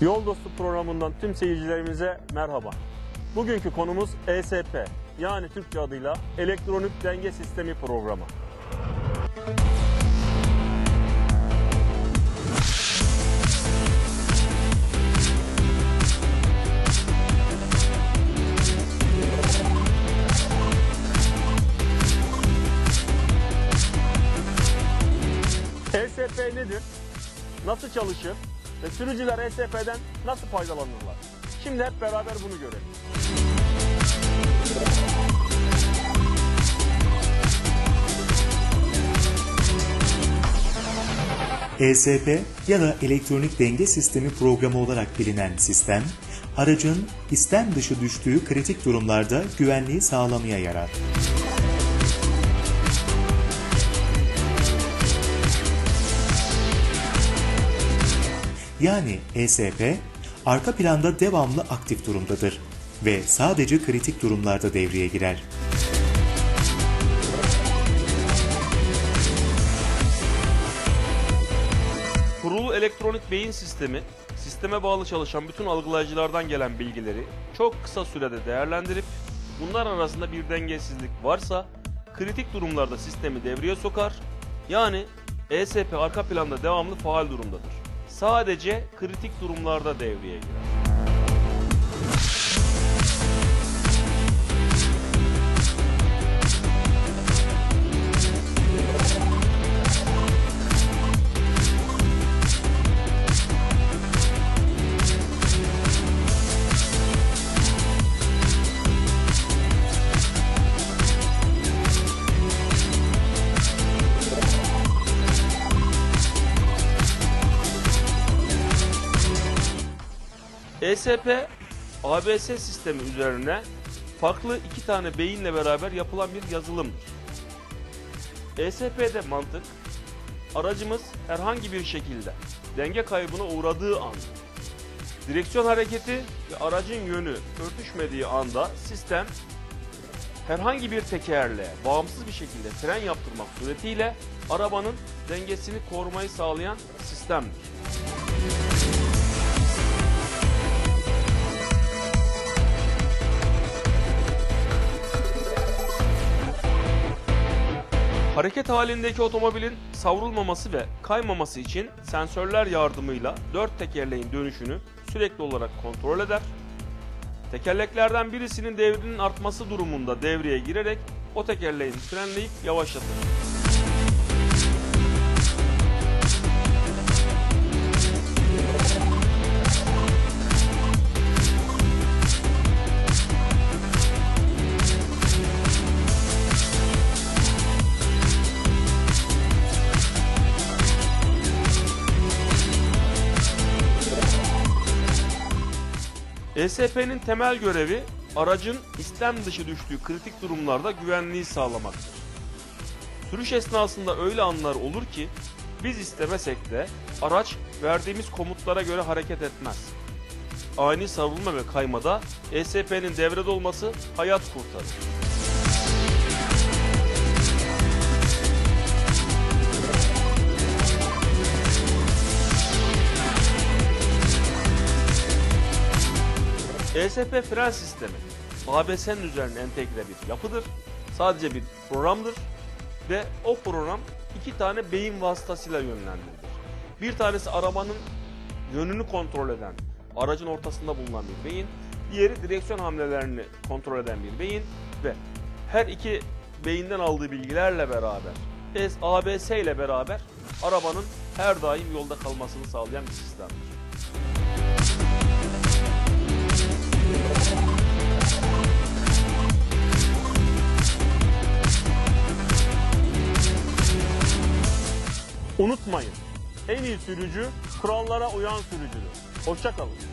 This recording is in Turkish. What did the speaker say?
Yol Dostu programından tüm seyircilerimize merhaba. Bugünkü konumuz ESP yani Türkçe adıyla Elektronik Denge Sistemi programı. ESP nedir? Nasıl çalışır? Ve sürücüler ESP'den nasıl faydalanırlar? Şimdi hep beraber bunu görelim. ESP ya da elektronik denge sistemi programı olarak bilinen sistem, aracın istem dışı düştüğü kritik durumlarda güvenliği sağlamaya yarar. Yani ESP, arka planda devamlı aktif durumdadır ve sadece kritik durumlarda devreye girer. Kurulu elektronik beyin sistemi, sisteme bağlı çalışan bütün algılayıcılardan gelen bilgileri çok kısa sürede değerlendirip bunlar arasında bir dengesizlik varsa kritik durumlarda sistemi devreye sokar. Yani ESP arka planda devamlı faal durumdadır. Sadece kritik durumlarda devreye girer. ESP ABS sistemi üzerine farklı iki tane beyinle beraber yapılan bir yazılımdır. ESP'de mantık aracımız herhangi bir şekilde denge kaybına uğradığı an direksiyon hareketi ve aracın yönü örtüşmediği anda sistem herhangi bir tekerle bağımsız bir şekilde fren yaptırmak suretiyle arabanın dengesini korumayı sağlayan sistemdir. Hareket halindeki otomobilin savrulmaması ve kaymaması için sensörler yardımıyla dört tekerleğin dönüşünü sürekli olarak kontrol eder. Tekerleklerden birisinin devrinin artması durumunda devreye girerek o tekerleğin frenleyip yavaşlatır. ESP'nin temel görevi aracın istem dışı düştüğü kritik durumlarda güvenliği sağlamaktır. Sürüş esnasında öyle anlar olur ki biz istemesek de araç verdiğimiz komutlara göre hareket etmez. Ani savrulma ve kaymada ESP'nin devrede olması hayat kurtarır. ESP fren sistemi ABS'nin üzerine entegre bir yapıdır. Sadece bir programdır ve o program iki tane beyin vasıtasıyla yönlendirilir. Bir tanesi arabanın yönünü kontrol eden, aracın ortasında bulunan bir beyin. Diğeri direksiyon hamlelerini kontrol eden bir beyin ve her iki beyinden aldığı bilgilerle beraber ABS ile beraber arabanın her daim yolda kalmasını sağlayan bir sistemdir. Unutmayın, en iyi sürücü kurallara uyan sürücüdür. Hoşçakalın.